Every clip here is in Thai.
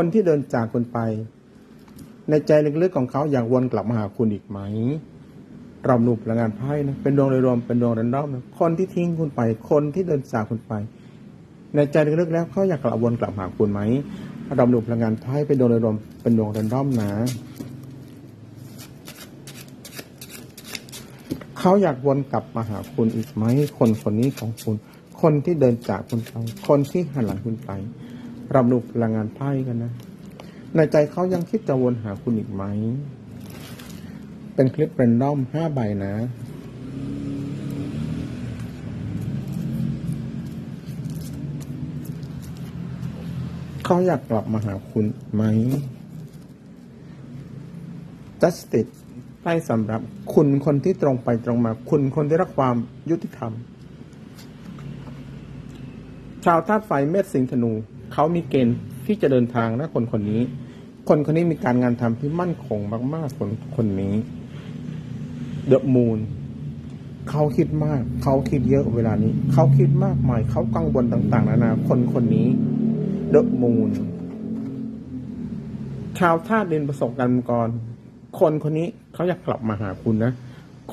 คนที่เดินจากคุณไป ในใจลึกๆของเขาอยากวนกลับมาหาคุณอีกไหมเราหนุพลังงานไพ่นะเป็นดวงโดยรวมเป็นดวงรันดอมนะคนที่ทิ้งคุณไป คนที่เดินจากคุณไป ในใจลึกๆแล้วเขาอยากกลับวนกลับมาหาคุณไหมเราหนุพลังงานไพ่เป็นดวงโดยรวมเป็นดวงรันดอมนะเขาอยากวนกลับมาหาคุณอีกไหมคนคนนี้ของคุณ คนที่เดินจากคุณไป คนที่หันหลังคุณไป รับรู้พลังงานไพ่กันนะ ในใจเขายังคิดจะวนหาคุณอีกไหม เป็นคลิปเรนดอมห้าใบนะเขาอยากกลับมาหาคุณไหม justice ไพ่สำหรับ คุณคนที่ตรงไปตรงมา คุณคนที่รักความยุติธรรม ชาวธาตุไฟเมษสิงห์ธนู เขามีเกณฑ์ที่จะเดินทางนะคนคนนี้ คนคนนี้มีการงานทำที่มั่นคงมากๆคนคนนี้เดอะมูนเขาคิดมาก เขาคิดเยอะเวลานี้ เขาคิดมากมาย เขากังวลต่าง ๆ นานา คนคนนี้เดอะมูนชาวธาตุดินประสบการณ์ก่อนคนคนนี้เขาอยากกลับมาหาคุณนะ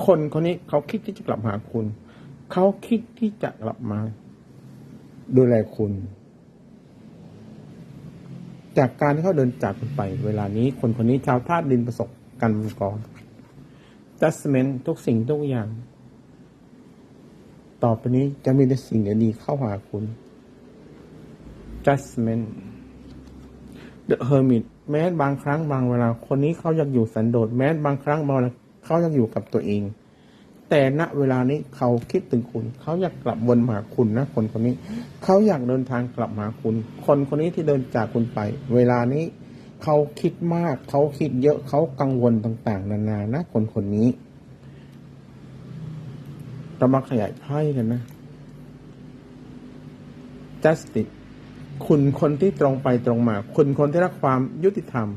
คนคนนี้เขาคิดที่จะกลับมาหาคุณ เขาคิดที่จะกลับมาดูแลคุณ จากการที่เขาเดินจากคุณไป เวลานี้คนคนนี้ชาวธาตุดินประสบการณ์ก่อน judgment ทุกสิ่งทุกอย่าง ต่อไปนี้จะมีแต่สิ่งดีๆเข้าหาคุณ judgment The Hermit แม้บางครั้งบางเวลา คนนี้เขาอยากอยู่สันโดษแม้บางครั้งบางเวลาเขาอยากอยู่กับตัวเอง แต่ณเวลานี้เขาคิดถึงคุณ เขาอยากกลับวนมาหาคุณนะคนคนนี้ เขาอยากเดินทางกลับมาหาคุณ คนคนนี้ที่เดินจากคุณไป เวลานี้เขาคิดมาก เขาคิดเยอะเขากังวลต่าง ๆ นานานะคนคนนี้เรามาขยายไพ่กันนะ justice คุณคนที่ตรงไปตรงมา คุณคนที่รักความยุติธรรม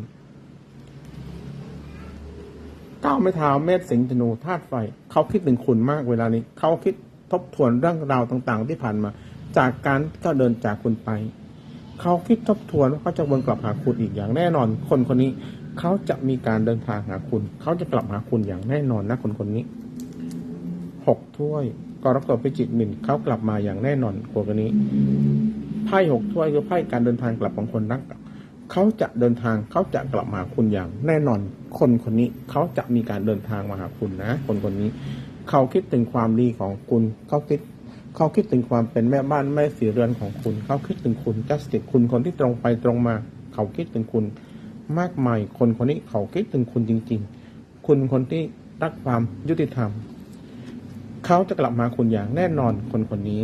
ก้าวไม่เท้าเมษสิงห์ธนูธาตุไฟ เขาคิดถึงคุณมากเวลานี้ เขาคิดทบทวนเรื่องราวต่างๆ ที่ผ่านมา จากการที่เขาเดินจากคุณไป เขาคิดทบทวนว่าเขาจะวนกลับหาคุณอีกอย่างแน่นอน คนคนนี้เขาจะมีการเดินทางหาคุณ เขาจะกลับหาคุณอย่างแน่นอนนะคนคนนี้หกถ้วยกรกฎพิจิกหนึ่งเขากลับมาอย่างแน่นอนคนคนนี้ไพ่หกถ้วยคือไพ่การเดินทางกลับของคนรัก เขาจะเดินทางเขาจะกลับมาคุณอย่างแน่นอน คนคนนี้เขาจะมีการเดินทางมาหาคุณนะ คนคนนี้ เขาคิดถึงความดีของคุณ เขาคิด เขาคิดถึงความเป็นแม่บ้านแม่สีเรือนของคุณ เขาคิดถึงคุณจัสติคุณคนที่ตรงไปตรงมา เขาคิดถึงคุณ มากมาย คนคนนี้เขาคิดถึงคุณจริง ๆ คุณคนที่รักความยุติธรรม เขาจะกลับมาคุณอย่างแน่นอน คนคนนี้